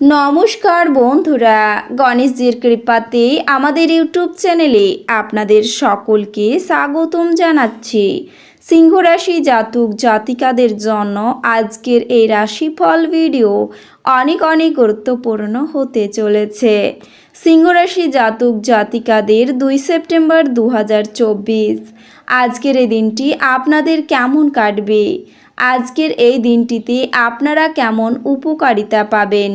নমস্কার বন্ধুরা, গণেশজির কৃপাতে আমাদের ইউটিউব চ্যানেলে আপনাদের সকলকে স্বাগতম জানাচ্ছি। সিংহ রাশি জাতক জাতিকাদের জন্য আজকের এই রাশিফল ভিডিও অনেক অনেক গুরুত্বপূর্ণ হতে চলেছে। সিংহ রাশি জাতক জাতিকাদের দুই সেপ্টেম্বর দু হাজার চব্বিশ, আজকের এই দিনটি আপনাদের কেমন কাটবে? আজকের এই দিনটিতে আপনারা কেমন উপকারিতা পাবেন?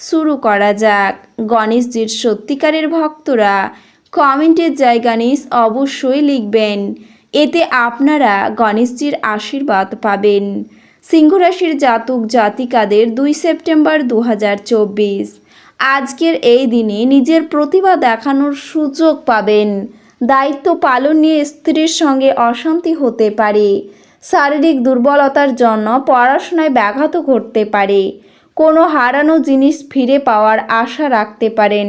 শুরু করা যাক। গণেশজির সত্যিকারের ভক্তরা কমেন্টের জায়গা নিস অবশ্যই লিখবেন। এতে আপনারা গণেশজির আশীর্বাদ পাবেন। সিংহরাশির জাতক জাতিকাদের দুই সেপ্টেম্বর দু হাজার চব্বিশ। আজকের এই দিনে নিজের প্রতিভা দেখানোর সুযোগ পাবেন। দায়িত্ব পালন নিয়ে স্ত্রীর সঙ্গে অশান্তি হতে পারে। শারীরিক দুর্বলতার জন্য পড়াশোনায় ব্যাঘাত ঘটতে পারে। কোনো হারানো জিনিস ফিরে পাওয়ার আশা রাখতে পারেন।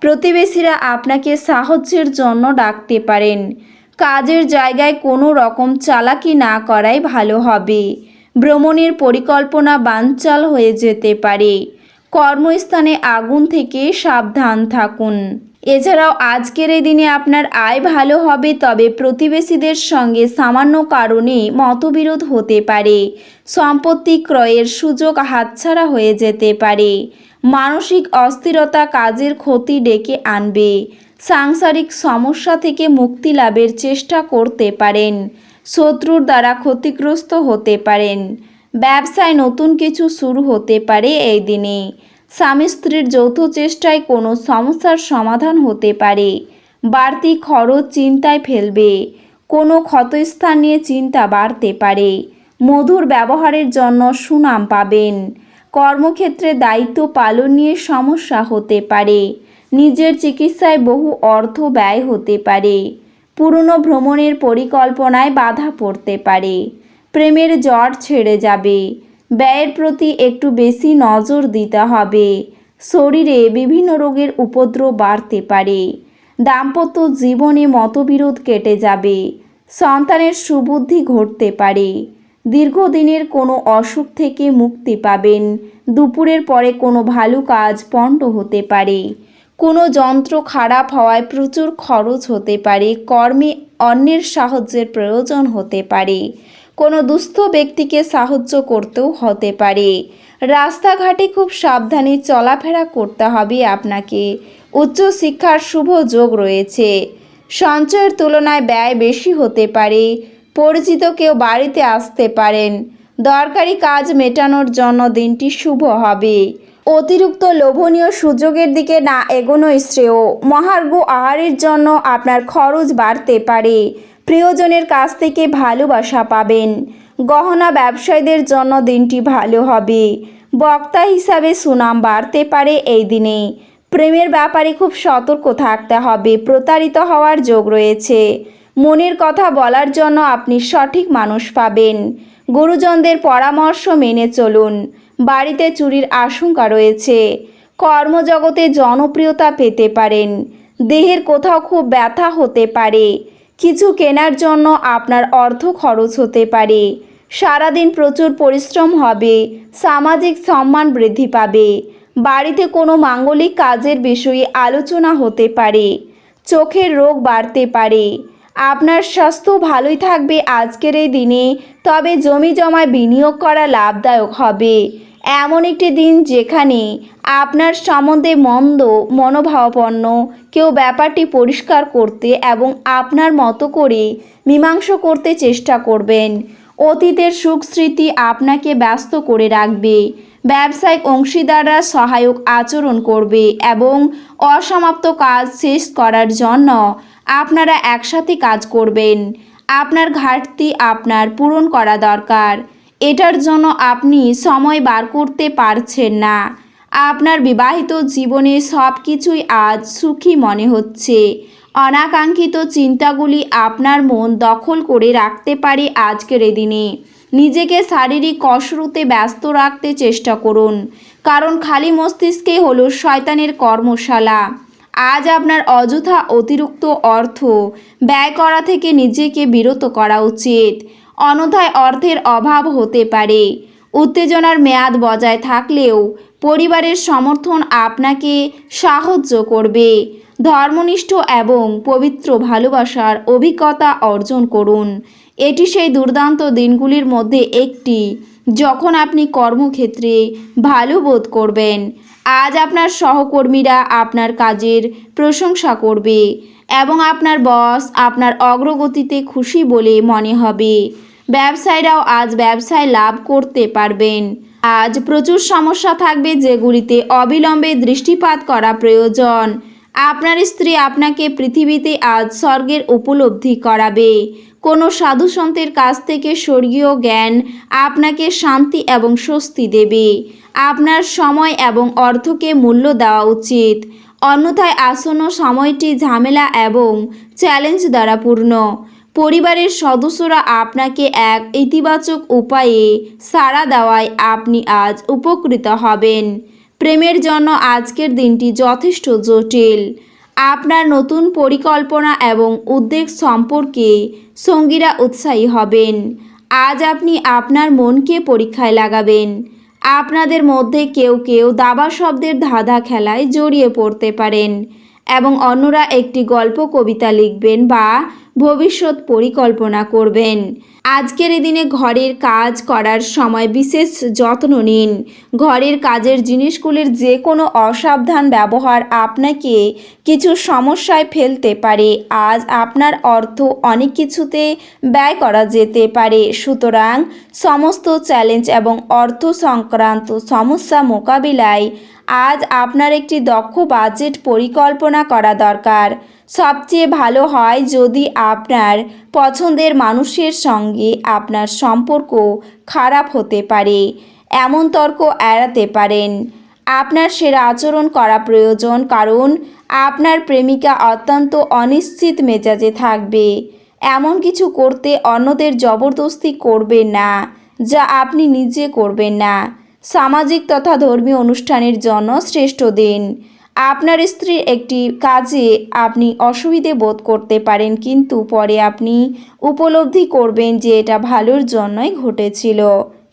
প্রতিবেশীরা আপনাকে সাহায্যের জন্য ডাকতে পারেন। কাজের জায়গায় কোনো রকম চালাকি না করাই ভালো হবে। ভ্রমণের পরিকল্পনা বানচাল হয়ে যেতে পারে। কর্মস্থানে আগুন থেকে সাবধান থাকুন। এছাড়াও আজকের এই দিনে আপনার আয় ভালো হবে, তবে প্রতিবেশীদের সঙ্গে সামান্য কারণে মতবিরোধ হতে পারে। সম্পত্তি ক্রয়ের সুযোগ হাতছাড়া হয়ে যেতে পারে। মানসিক অস্থিরতা কাজের ক্ষতি ডেকে আনবে। সাংসারিক সমস্যা থেকে মুক্তি লাভের চেষ্টা করতে পারেন। শত্রুর দ্বারা ক্ষতিগ্রস্ত হতে পারেন। ব্যবসায় নতুন কিছু শুরু হতে পারে এই দিনে। স্বামী স্ত্রীর যৌথ চেষ্টায় কোনো সমস্যার সমাধান হতে পারে। বাড়তি খরচ চিন্তায় ফেলবে। কোনো ক্ষতস্থান নিয়ে চিন্তা বাড়তে পারে। মধুর ব্যবহারের জন্য সুনাম পাবেন। কর্মক্ষেত্রে দায়িত্ব পালন নিয়ে সমস্যা হতে পারে। নিজের চিকিৎসায় বহু অর্থ ব্যয় হতে পারে। পুরনো ভ্রমণের পরিকল্পনায় বাধা পড়তে পারে। প্রেমের জ্বর ছেড়ে যাবে। ব্যয়ের প্রতি একটু বেশি নজর দিতে হবে। শরীরে বিভিন্ন রোগের উপদ্রব বাড়তে পারে। দাম্পত্য জীবনে মতবিরোধ কেটে যাবে। সন্তানের সুবুদ্ধি ঘটতে পারে। দীর্ঘদিনের কোনো অসুখ থেকে মুক্তি পাবেন। দুপুরের পরে কোনো ভালো কাজ পণ্ড হতে পারে। কোনো যন্ত্র খারাপ হওয়ায় প্রচুর খরচ হতে পারে। কর্মে অন্যের সাহায্যের প্রয়োজন হতে পারে। কোনো দুস্থ ব্যক্তিকে সাহায্য করতেও হতে পারে। রাস্তাঘাটে খুব সাবধানে চলাফেরা করতে হবে আপনাকে। উচ্চশিক্ষার শুভ যোগ রয়েছে। সঞ্চয়ের তুলনায় ব্যয় বেশি হতে পারে। পরিচিত কেউ বাড়িতে আসতে পারেন। দরকারি কাজ মেটানোর জন্য দিনটি শুভ হবে। অতিরিক্ত লোভনীয় সুযোগের দিকে না এগোনো শ্রেয়। মহার্ঘ আহারের জন্য আপনার খরচ বাড়তে পারে। প্রিয়জনের কাছ থেকে ভালোবাসা পাবেন। গহনা ব্যবসায়ীদের জন্য দিনটি ভালো হবে। বক্তা হিসাবে সুনাম বাড়তে পারে এই দিনে। প্রেমের ব্যাপারে খুব সতর্ক থাকতে হবে, প্রতারিত হওয়ার যোগ রয়েছে। মনের কথা বলার জন্য আপনি সঠিক মানুষ পাবেন। গুরুজনদের পরামর্শ মেনে চলুন। বাড়িতে চুরির আশঙ্কা রয়েছে। কর্মজগতে জনপ্রিয়তা পেতে পারেন। দেহের কোথাও খুব ব্যথা হতে পারে। কিছু কেনার জন্য আপনার অর্থ খরচ হতে পারে। সারাদিন প্রচুর পরিশ্রম হবে, সামাজিক সম্মান বৃদ্ধি পাবে। বাড়িতে কোনো মাঙ্গলিক কাজের বিষয়ে আলোচনা হতে পারে, চোখের রোগ বাড়তে পারে। আপনার স্বাস্থ্য ভালোই থাকবে আজকের এই দিনে, তবে জমি জমায় বিনিয়োগ করা লাভদায়ক হবে। এমন একটি দিন যেখানে আপনার সম্বন্ধে মন্দ, মনোভাবাপন্ন কেউ ব্যাপারটি পরিষ্কার করতে এবং আপনার মতো করে মীমাংস করতে চেষ্টা করবেন। অতীতের সুখ স্মৃতি আপনাকে ব্যস্ত করে রাখবে। ব্যবসায়িক অংশীদাররা সহায়ক আচরণ করবে এবং অসমাপ্ত কাজ শেষ করার জন্য আপনারা একসাথে কাজ করবেন। আপনার ঘাটতি আপনার পূরণ করা দরকার। এটার জন্য আপনি সময় বার করতে পারছেন না। আপনার বিবাহিত জীবনে সব কিছুই আজ সুখী মনে হচ্ছে। অনাকাঙ্ক্ষিত চিন্তাগুলি আপনার মন দখল করে রাখতে পারে আজকের দিনে। নিজেকে শারীরিক কসরতে ব্যস্ত রাখতে চেষ্টা করুন। কারণ খালি মস্তিষ্কে হলো শয়তানের কর্মশালা। আজ আপনার অযথা অতিরিক্ত অর্থ ব্যয় করা থেকে নিজেকে বিরত করা উচিত। অন্যথায় অর্থের অভাব হতে পারে। উত্তেজনার মেয়াদ বজায় থাকলেও পরিবারের সমর্থন আপনাকে সাহায্য করবে। ধর্মনিষ্ঠ এবং পবিত্র ভালোবাসার অভিজ্ঞতা অর্জন করুন। এটি সেই দুর্দান্ত দিনগুলির মধ্যে একটি, যখন আপনি কর্মক্ষেত্রে ভালো বোধ করবেন। আজ আপনার সহকর্মীরা আপনার কাজের প্রশংসা করবে এবং আপনার বস আপনার অগ্রগতিতে খুশি বলে মনে হবে। ব্যবসায়ীরাও আজ ব্যবসায় লাভ করতে পারবেন। আজ প্রচুর সমস্যা থাকবে যেগুলিতে অবিলম্বে দৃষ্টিপাত করা প্রয়োজন। আপনার স্ত্রী আপনাকে পৃথিবীতে আজ স্বর্গের উপলব্ধি করাবে। কোনো সাধু সন্তের কাছ থেকে স্বর্গীয় জ্ঞান আপনাকে শান্তি এবং স্বস্তি দেবে। আপনার সময় এবং অর্থকে মূল্য দেওয়া উচিত। অন্যথায় আসন্ন সময়টি ঝামেলা এবং চ্যালেঞ্জ দ্বারা পূর্ণ। পরিবারের সদস্যরা আপনাকে এক ইতিবাচক উপায়ে সাড়া দেওয়ায় আপনি আজ উপকৃত হবেন। প্রেমের জন্য আজকের দিনটি যথেষ্ট জটিল। আপনার নতুন পরিকল্পনা এবং উদ্বেগ সম্পর্কে সঙ্গীরা উৎসাহী হবেন। আজ আপনি আপনার মনকে পরীক্ষায় লাগাবেন। আপনাদের মধ্যে কেউ কেউ দাবা শব্দের ধাঁধা খেলায় জড়িয়ে পড়তে পারেন এবং অন্যরা একটি গল্প, কবিতা লিখবেন বা ভবিষ্যৎ পরিকল্পনা করবেন। আজকের এই দিনে ঘরের কাজ করার সময় বিশেষ যত্ন নিন। ঘরের কাজের জিনিসগুলির যে কোনো অসাবধান ব্যবহার আপনাকে কিছু সমস্যায় ফেলতে পারে। আজ আপনার অর্থ অনেক কিছুতে ব্যয় করা যেতে পারে। সুতরাং সমস্ত চ্যালেঞ্জ এবং অর্থ সংক্রান্ত সমস্যা মোকাবিলায় আজ আপনার একটি দক্ষ বাজেট পরিকল্পনা করা দরকার। সবচেয়ে ভালো হয় যদি আপনার পছন্দের মানুষের সঙ্গে আপনার সম্পর্ক খারাপ হতে পারে, এমন তর্ক এড়াতে পারেন। আপনার সেরা আচরণ করা প্রয়োজন কারণ আপনার প্রেমিকা অত্যন্ত অনিশ্চিত মেজাজে থাকবে। এমন কিছু করতে অন্যদের জবরদস্তি করবেন না, যা আপনি নিজে করবেন না। সামাজিক তথা ধর্মীয় অনুষ্ঠানের জন্য শ্রেষ্ঠ দিন। আপনার স্ত্রীর একটি কাজে আপনি অসুবিধে বোধ করতে পারেন, কিন্তু পরে আপনি উপলব্ধি করবেন যে এটা ভালোর জন্যই ঘটেছিল।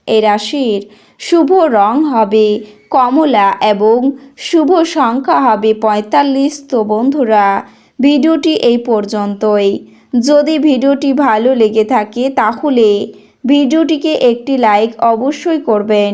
এ রাশির শুভ রং হবে কমলা এবং শুভ সংখ্যা হবে পঁয়তাল্লিশ। তো বন্ধুরা, ভিডিওটি এই পর্যন্তই। যদি ভিডিওটি ভালো লেগে থাকে, তাহলে ভিডিওটিকে একটি লাইক অবশ্যই করবেন।